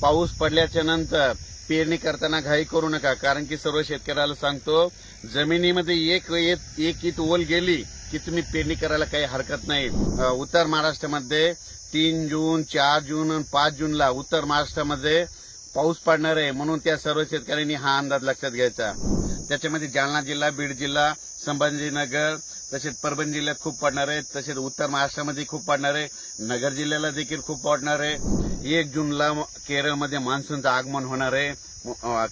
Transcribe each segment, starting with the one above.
पाऊस पडल्याच्या नंतर पेरणी करताना घाई करू नका कारण की सर्व शेतकऱ्याला सांगतो जमिनीमध्ये एक एक एक ईत ओल गेली की तुम्ही पेरणी करायला काही हरकत नाही. उत्तर महाराष्ट्रामध्ये तीन जून चार जून आणि पाच जूनला उत्तर महाराष्ट्रामध्ये पाऊस पडणार आहे म्हणून त्या सर्व शेतकऱ्यांनी हा अंदाज लक्षात घ्यायचा. त्याच्यामध्ये जालना जिल्हा बीड जिल्हा संभाजीनगर तसेच परभणी जिल्ह्यात खूप पडणार आहे तसेच उत्तर महाराष्ट्रामध्ये खूप पडणार आहे नगर जिल्ह्याला देखील खूप पडणार आहे. एक जूनला केरळमध्ये मान्सूनचं आगमन होणार आहे.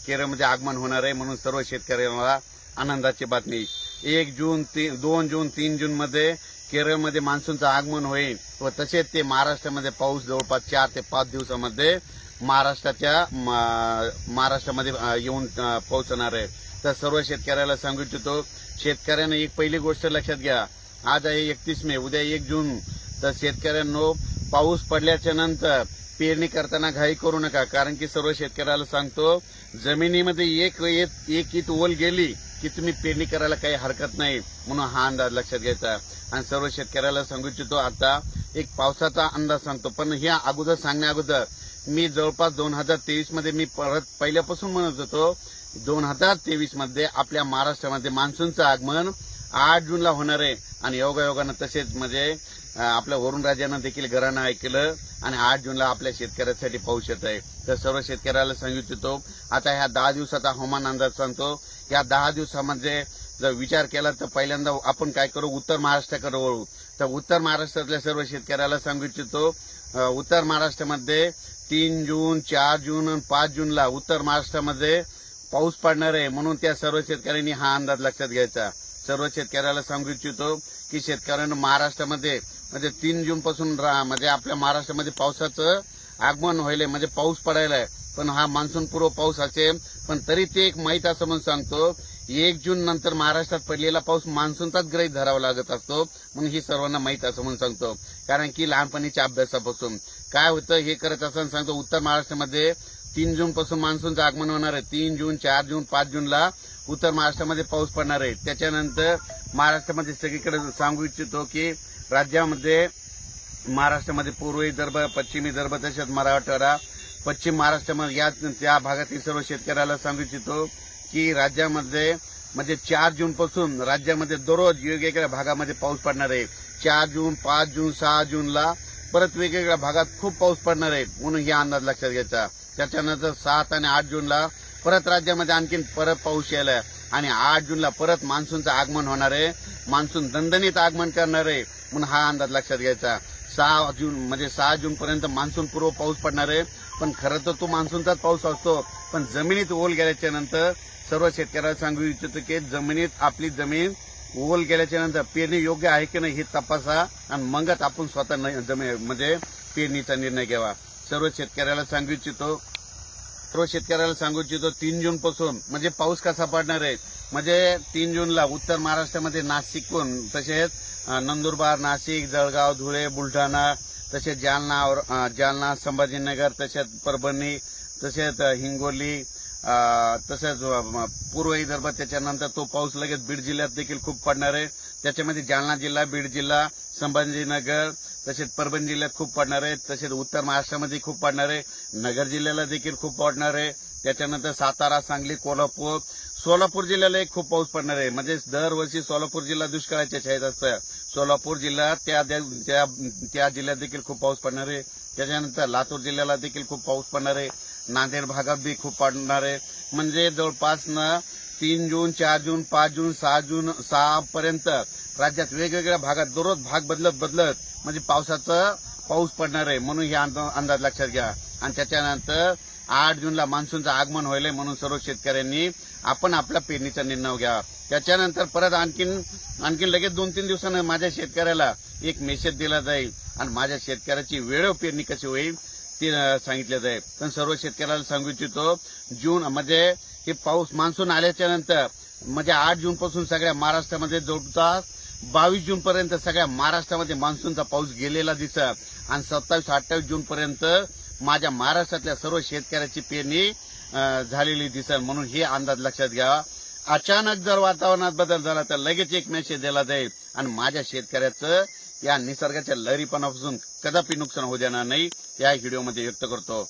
केरळमध्ये आगमन होणार आहे म्हणून सर्व शेतकऱ्यांना आनंदाची बातमी. एक जून दोन जून तीन जूनमध्ये केरळमध्ये मान्सूनचं आगमन होईल व तसेच ते महाराष्ट्रामध्ये पाऊस जवळपास चार ते पाच दिवसामध्ये महाराष्ट्राच्या महाराष्ट्रामध्ये येऊन पोहोचणार आहे. तर सर्व शेतकऱ्याला सांगू इच्छितो शेतकऱ्यांना एक पहिली गोष्ट लक्षात घ्या. आज आहे एकतीस मे उद्या एक जून. तर शेतकऱ्यांनो पाऊस पडल्याच्या नंतर पेरणी करताना घाई करू नका. कारण की सर्व शेतकऱ्याला सांगतो जमिनीमध्ये एक एक एक ईत ओल गेली की तुम्ही पेरणी करायला काही हरकत नाही. म्हणून हा अंदाज लक्षात घ्यायचा. आणि सर्व शेतकऱ्याला सांगू इच्छितो आता एक पावसाचा अंदाज सांगतो. पण ह्या अगोदर सांगण्या अगोदर मी जवळपास दोन हजार तेवीसमध्ये मी परत पहिल्यापासून म्हणत होतो दोन हजार तेवीसमध्ये आपल्या महाराष्ट्रामध्ये मान्सूनचं आगमन आठ जूनला होणार आहे. आणि योगायोगानं तसेच म्हणजे आपल्या वरुण राजानं देखील घरानं ऐकलं. आणि आठ जूनला आपल्या शेतकऱ्यासाठी पाऊस येत आहे. तर सर्व शेतकऱ्याला सांगू इच्छितो आता ह्या दहा दिवसाचा हवामान अंदाज सांगतो. या दहा दिवसामध्ये जर विचार केला तर पहिल्यांदा आपण काय करू? उत्तर महाराष्ट्राकडे वळू. तर उत्तर महाराष्ट्रातल्या सर्व शेतकऱ्याला सांगू इच्छितो उत्तर महाराष्ट्रामध्ये तीन जून चार जून आणि पाच जूनला उत्तर महाराष्ट्रामध्ये पाऊस पडणार आहे म्हणून त्या सर्व शेतकऱ्यांनी हा अंदाज लक्षात घ्यायचा. सर्व शेतकऱ्याला सांगू इच्छितो की शेतकऱ्यांना महाराष्ट्रामध्ये म्हणजे तीन जून पासून म्हणजे आपल्या महाराष्ट्रामध्ये पावसाचं आगमन व्हायलंय म्हणजे पाऊस पडायला आहे पण हा मान्सून पूर्व पाऊस असेल पण तरी ते एक माहीत असं म्हणून सांगतो एक जून नंतर महाराष्ट्रात पडलेला पाऊस मान्सूनचाच ग्रहित धरावा लागत असतो म्हणून ही सर्वांना माहीत असं म्हणून सांगतो. कारण की लहानपणीच्या अभ्यासापासून. काय होतं हे करत असताना सांगतो उत्तर महाराष्ट्रामध्ये तीन जून पासून मान्सूनचं आगमन होणार आहे. तीन जून चार जून पाच जूनला उत्तर महाराष्ट्रामध्ये पाऊस पडणार आहे. त्याच्यानंतर महाराष्ट्रामध्ये सगळीकडे सांगू इच्छितो की राज्यामध्ये महाराष्ट्रामध्ये पूर्व विदर्भ पश्चिम विदर्भ तसेच मराठवाडा पश्चिम महाराष्ट्रामध्ये या त्या भागातील सर्व शेतकऱ्याला सांगू इच्छितो की राज्यामध्ये म्हणजे चार जूनपासून राज्यामध्ये दररोज वेगवेगळ्या भागामध्ये पाऊस पडणार आहे. चार जून पाच जून सहा जूनला परत वेगवेगळ्या भागात खूप पाऊस पडणार आहे म्हणून ही अंदाज लक्षात घ्यायचा. त्याच्यानंतर सात आणि आठ जूनला परत राज्यामध्ये आणखीन परत पाऊस यायला आणि आठ जूनला परत मान्सूनचं आगमन होणार आहे. मान्सून दणदणीत आगमन करणार आहे. म्हणून हा अंदाज लक्षात घ्यायचा. सहा जून म्हणजे सहा जून पर्यंत मान्सून पूर्व पाऊस पडणार आहे. पण खरं तर तो मान्सूनचाच पाऊस असतो. पण जमिनीत ओल गेल्याच्यानंतर सर्व शेतकऱ्याला सांगू इच्छितो की जमिनीत आपली जमीन ओल गेल्याच्यानंतर पेरणी योग्य आहे की नाही हे तपासा आणि मगच आपण स्वतः न- म्हणजे पेरणीचा निर्णय घ्यावा. सर्व शेतकऱ्याला सांगू इच्छितो. सर्व शेतकऱ्याला सांगू इच्छितो तीन जून पासून म्हणजे पाऊस कसा पडणार आहे? म्हणजे तीन जूनला उत्तर महाराष्ट्रामध्ये नाशिकहून तसेच नंदुरबार नाशिक जळगाव धुळे बुलढाणा तसेच जालना जालना संभाजीनगर तसेच परभणी तसेच हिंगोली तसेच पूर्व विदर्भ त्याच्यानंतर तो पाऊस लगेच बीड जिल्ह्यात देखील खूप पडणार आहे. त्याच्यामध्ये जालना जिल्हा बीड जिल्हा संभाजीनगर तसेच परभणी जिल्ह्यात खूप पडणार आहे. तसेच उत्तर महाराष्ट्रामध्ये खूप पडणार आहे. नगर जिल्ह्याला देखील खूप पडणार आहे. त्याच्यानंतर सातारा सांगली कोल्हापूर सोलापूर जिल्ह्याला एक खूप पाऊस पडणार आहे. म्हणजे दरवर्षी सोलापूर जिल्हा दुष्काळाच्या छायेत असतं. सोलापूर जिल्हा त्या त्या त्या जिल्ह्यात देखील खूप पाऊस पडणार आहे. त्याच्यानंतर लातूर जिल्ह्याला देखील खूप पाऊस पडणार आहे. नांदेड भागात बी खूप पडणार आहे. म्हणजे जवळपास ना तीन जून चार जून पाच जून सहा जून सहा पर्यंत राज्यात वेगवेगळ्या भागात दररोज भाग बदलत बदलत म्हणजे पावसाचं पाऊस पडणार आहे. म्हणून हे अंदाज लक्षात घ्या. आणि त्याच्यानंतर आठ जूनला मान्सूनचं आगमन होईल म्हणून सर्व शेतकऱ्यांनी आपण आपल्या पेरणीचा निर्णय घ्या. त्याच्यानंतर परत आणखीन आणखीन लगेच दोन तीन दिवसानं माझ्या शेतकऱ्याला एक मेसेज दिला जाईल. आणि माझ्या शेतकऱ्याची वेळेवर पेरणी कशी होईल ते सांगितलं जाईल. पण सर्व शेतकऱ्याला सांगू इच्छितो जून म्हणजे हे पाऊस मान्सून आल्याच्यानंतर म्हणजे आठ जून पासून सगळ्या महाराष्ट्रामध्ये जवळपास बावीस जून पर्यंत सगळ्या महाराष्ट्रामध्ये मान्सूनचा पाऊस गेलेला दिसत. आणि सत्तावीस अठ्ठावीस जून पर्यंत माझ्या महाराष्ट्रातल्या सर्व शेतकऱ्याची पेरणी झालेली दिसेल म्हणून हे अंदाज लक्षात घ्यावा. अचानक जर वातावरणात बदल झाला तर लगेच एक मेसेज दिला जाईल. आणि माझ्या शेतकऱ्याचं या निसर्गाच्या लहरीपणापासून कदापि नुकसान होऊ देणार नाही या व्हिडिओमध्ये व्यक्त करतो.